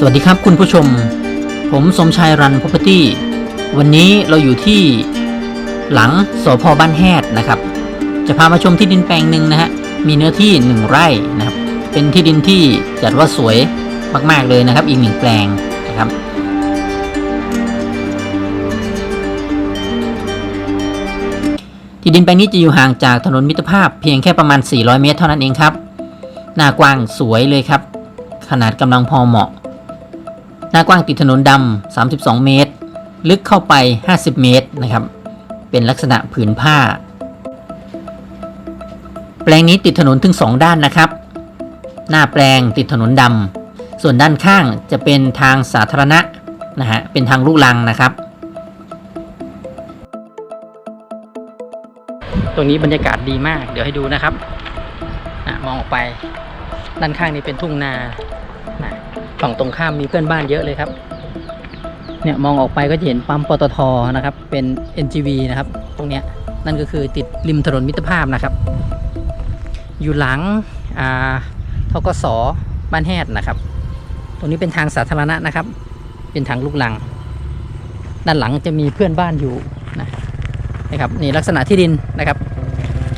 สวัสดีครับคุณผู้ชม ผมสมชายรันพ r o p e r t y วันนี้เราอยู่ที่หลังสพบ้านแฮดนะครับ จะพามาชมที่ดินแปลงหนึ่งนะฮะ มีเนื้อที่ 1 ไร่นะครับ เป็นที่ดินที่จัดว่าสวยมาก ๆ เลยนะครับ อีกหนึ่งแปลงนะครับที่ดินแปลงนี้จะอยู่ห่างจากถนนมิตรภาพเพียงแค่ประมาณ 400 เมตรเท่านั้นเองครับ หน้ากว้างสวยเลยครับ ขนาดกำลังพอเหมาะ หน้ากว้างติดถนนดำ 32 เมตร ลึกเข้าไป 50 เมตรนะครับ เป็นลักษณะผืนผ้า แปลงนี้ติดถนนถึง 2 ด้านนะครับ หน้าแปลงติดถนนดำ ส่วนด้านข้างจะเป็นทางสาธารณะนะฮะ เป็นทางลูกลังนะครับ ตรงนี้บรรยากาศดีมาก เดี๋ยวให้ดูนะครับอะมองออกไป ด้านข้างนี้เป็นทุ่งนา ฝั่งตรงข้ามมีเพื่อนบ้านเยอะเลยครับ เนี่ยมองออกไปก็จะเห็นปั๊มปตทนะครับ เป็น NGV นะครับ ตรงเนี้ยนั่นก็คือติดริมถนนมิตรภาพนะครับ อยู่หลังอ่าทกสบ้านแฮดนะครับ ตรงนี้เป็นทางสาธารณะนะครับ เป็นทางลูกลัง ด้านหลังจะมีเพื่อนบ้านอยู่นะนะครับนี่ลักษณะที่ดินนะครับ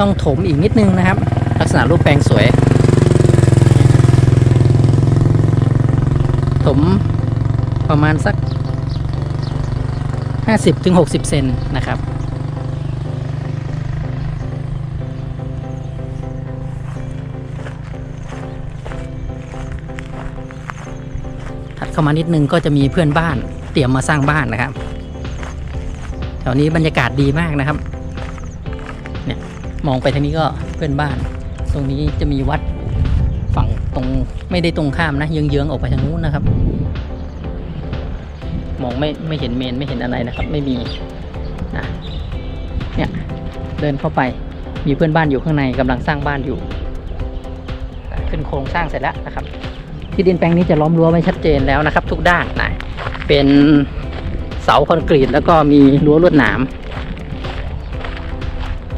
ต้องถมอีกนิดนึงนะครับ ลักษณะรูปแปลงสวย ถมประมาณสัก 50-60ถึงเซนนะครับถัดเข้ามานิดนึงก็จะมีเพื่อนบ้านเตรียมมาสร้างบ้านนะครับแถวนี้บรรยากาศดีมากนะครับ เนี่ยมองไปทางนี้ก็เพื่อนบ้าน ตรงนี้จะมีวัด ตรงไม่ได้ตรงข้ามนะเยื้องๆออกไปทางนู้นนะครับ มองไม่ไม่เห็นเมนไม่เห็นอะไรนะครับ ไม่มีนะเนี่ยเดินเข้าไปมีเพื่อนบ้านอยู่ข้างในกำลังสร้างบ้านอยู่ ขึ้นโครงสร้างเสร็จแล้วนะครับ ที่ดินแปลงนี้จะล้อมรั้วไว้ชัดเจนแล้วนะครับ ทุกด้านนะเป็นเสาคอนกรีตแล้วก็มีรั้วลวดหนาม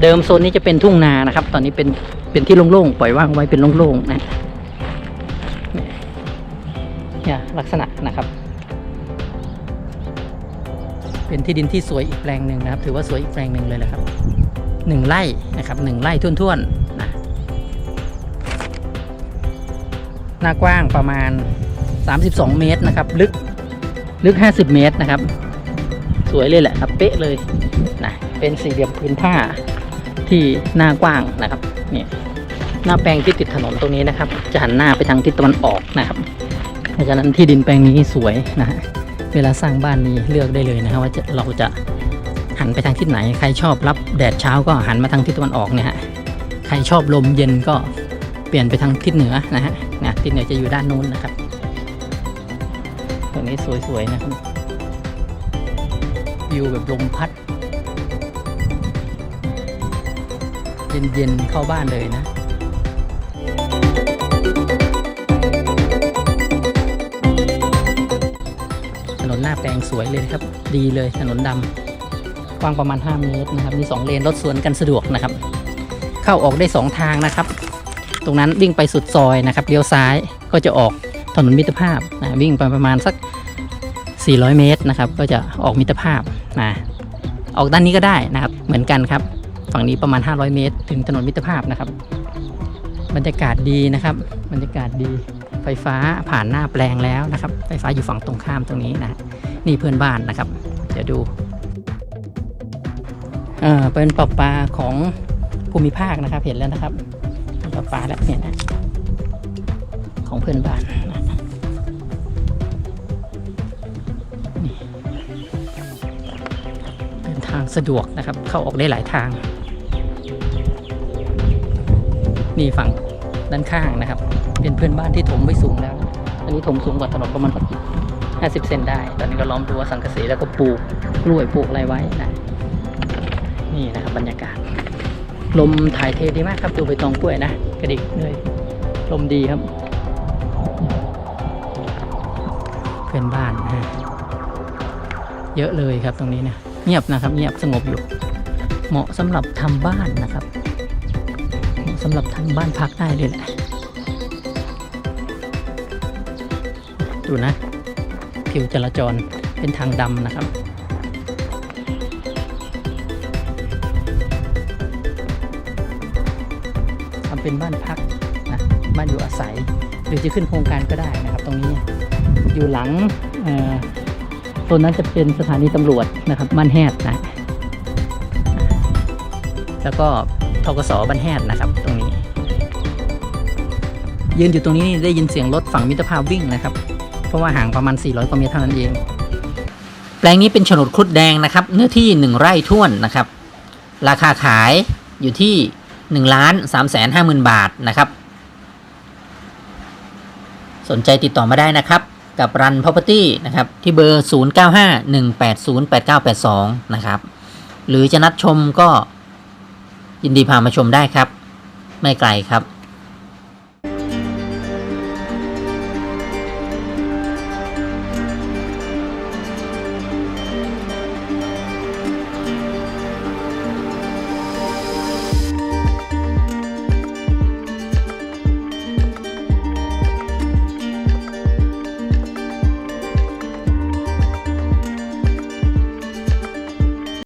เดิมโซนนี้จะเป็นทุ่งนานะครับ ตอนนี้เป็นเป็นที่โล่งๆปล่อยว่างไว้เป็นโล่งๆนะ ลักษณะนะครับ เป็นที่ดินที่สวยอีกแปลงหนึ่งนะครับ ถือว่าสวยอีกแปลงหนึ่งเลยแหละครับหนึ่งไร่นะครับหนึ่งไร่ท่วนๆนะหน้ากว้างประมาณ 32 เมตรนะครับ ลึกลึก 50 เมตรนะครับ สวยเลยแหละครับ เป๊ะเลยนะเป็นสี่เหลี่ยมพื้นผ้าที่หน้ากว้างนะครับนี่หน้าแปลงที่ติดถนนตรงนี้นะครับ จะหันหน้าไปทางทิศตะวันออกนะครับ เพราะฉะนั้นที่ดินแปลงนี้สวยนะฮะเวลาสร้างบ้านนี้เลือกได้เลยนะครับว่าเราจะหันไปทางทิศไหน ใครชอบรับแดดเช้าก็หันมาทางทิศตะวันออกเนี่ยฮะใครชอบลมเย็นก็เปลี่ยนไปทางทิศเหนือนะฮะนะทิศเหนือจะอยู่ด้านนู้นนะครับตรงนี้สวยๆนะครับวิวแบบลมพัด เย็นๆเข้าบ้านเลยนะาแปลงสวยเลยนะครับ ดีเลยถนนดำกว้างประมาณ 5 เมตรนะครับมี2เลนรถสวนกันสะดวกนะครับ เข้าออกได้ 2 ทางนะครับ ตรงนั้นวิ่งไปสุดซอยนะครับเลี้ยวซ้ายก็จะออกถนนมิตรภาพนะวิ่งไปประมาณสัก 400 เมตรนะครับ ก็จะออกมิตรภาพนะออกด้านนี้ก็ได้นะครับ เหมือนกันครับ ฝั่งนี้ประมาณ 500 เมตร ถึงถนนมิตรภาพนะครับ บรรยากาศดีนะครับ บรรยากาศดี ไฟฟ้าผ่านหน้าแปลงแล้วนะครับ ไฟฟ้าอยู่ฝั่งตรงข้ามตรงนี้นะนี่เพื่อนบ้านนะครับ เดี๋ยวดูเออเป็นปลาปลาของภูมิภาคนะครับ เห็นแล้วนะครับปลาปลาแล้วเนี่ยนะของเพื่อนบ้านเดินทางสะดวกนะครับ เข้าออกได้หลายทาง นี่ฝั่งด้านข้างนะครับ เป็นเพื่อนบ้านที่ถมไว้สูงแล้ว อันนี้ถมสูงกว่าถนนประมาณสัก50เซนได้ ตอนนี้ก็ล้อมรั้วสังกะสีแล้วก็ปลูกกล้วยปลูกอะไรไว้นะ นี่นะครับบรรยากาศ ลมถ่ายเทดีมากครับดูไปตองกล้วยนะกระดิกเลยลมดีครับ เพื่อนบ้านนะเยอะเลยครับตรงนี้นะเงียบนะครับ เงียบสงบอยู่ เหมาะสำหรับทำบ้านนะครับ เหมาะสำหรับทำบ้านพักได้เลยแหละ ดูนะ ผิวจราจรเป็นทางดำนะครับ ทำเป็นบ้านพักนะ บ้านอยู่อาศัย หรือจะขึ้นโครงการก็ได้นะครับ ตรงนี้ อยู่หลังเอ่อโซนนั้นจะเป็นสถานีตำรวจนะครับบ้านแฮดนะ แล้วก็ทกสบ้านแฮดนะครับ ตรงนี้ยืนอยู่ตรงนี้ได้ยินเสียงรถฝั่งมิตรภาพวิ่งนะครับ เพราะว่าห่างประมาณ 400กว่าเมตรเท่านั้นเอง แปลงนี้เป็นโฉนดครุฑแดงนะครับ เนื้อที่ 1 ไร่ท้วนนะครับ ราคาขายอยู่ที่1ล้าน3 5หมื่นบาทนะครับ สนใจติดต่อมาได้นะครับ กับรัน property นะครับ ที่เบอร์ 0951808982 นะครับ หรือจะนัดชมก็ยินดีพามาชมได้ครับ ไม่ไกลครับ